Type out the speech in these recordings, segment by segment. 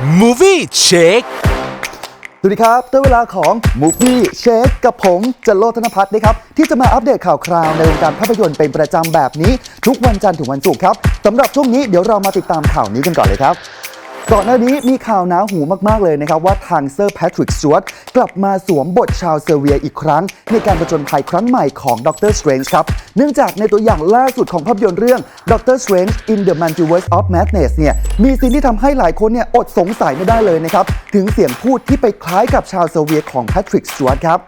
Movie Check สวัสดีครับได้เวลาของ Movie Shake กับผมจันโลธนพัฒน์นะครับ ที่จะมาอัปเดตข่าวคราวในวงการภาพยนตร์เป็นประจำแบบนี้ ทุกวันจันทร์ถึงวันศุกร์ครับสำหรับช่วงนี้เดี๋ยวเรามาติดตามข่าวนี้กันก่อนเลยครับ ก่อนหน้านี้มีข่าวหนาหูมากๆเลยนะครับว่าทางเซอร์แพทริกสว r t กลับมาสวมบทชาวเซอร์เวียอีกครั้ง ในการประจนภัยครั้งใหม่ของด็อกเตอร์สเตรนจ์ครับ เนื่องจากในตัวอย่างล่าสุดของภาพยนตร์เรื่อง Doctor Strange in the Multiverse of Madness เนี่ยมีซีนที่ทำให้หลายคนเนี่ยอดสงสัยไม่ได้เลยนะครับ ถึงเสียงพูดที่ไปคล้ายกับชาวเซอร์เวียของแพทริกสว r t ครับ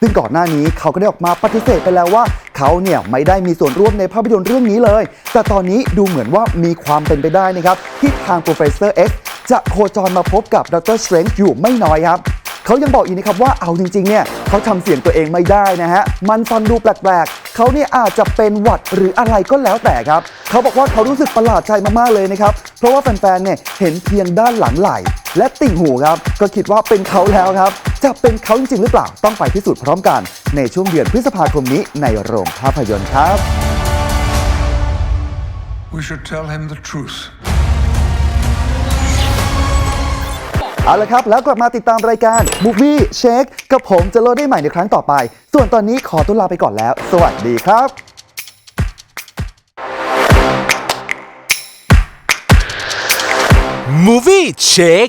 ซึ่งก่อนหน้านี้เขาก็ได้ออกมาปฏิเสธไปแล้วว่า เขาเนี่ยไม่ได้มีส่วนร่วมในภาพยนตร์เรื่องนี้เลย แต่ตอนนี้ดูเหมือนว่ามีความเป็นไปได้นะครับ ที่ทาง Professor X จะโคจรมาพบกับดร Strange อยู่ไม่น้อยครับเขายังบอกอีกนะครับว่าเอาจริงๆ เนี่ยเขาทำเสียงตัวเองไม่ได้นะฮะ มันฟังดูแปลกๆ เขาเนี่ยอาจจะเป็นหวัดหรืออะไรก็แล้วแต่ครับ เขาบอกว่าเขารู้สึกประหลาดใจมากๆ เลยนะครับ เพราะว่าแฟนๆ เนี่ยเห็นเพียงด้านหลังไหล่และติ่งหูครับ ก็คิดว่าเป็นเขาแล้วครับ จะเป็นเขาจริงๆหรือเปล่าต้องไปพิสูจน์พร้อมกันในช่วงเดือนพฤษภาคมนี้ในโรงภาพยนตร์ครับ We should tell him the truth. เอาละครับ แล้วกลับมาติดตามรายการ Movie Shake กับผมจะโลดได้ใหม่ในครั้งต่อไป ส่วนตอนนี้ขอตัวลาไปก่อนแล้ว สวัสดีครับ Movie Check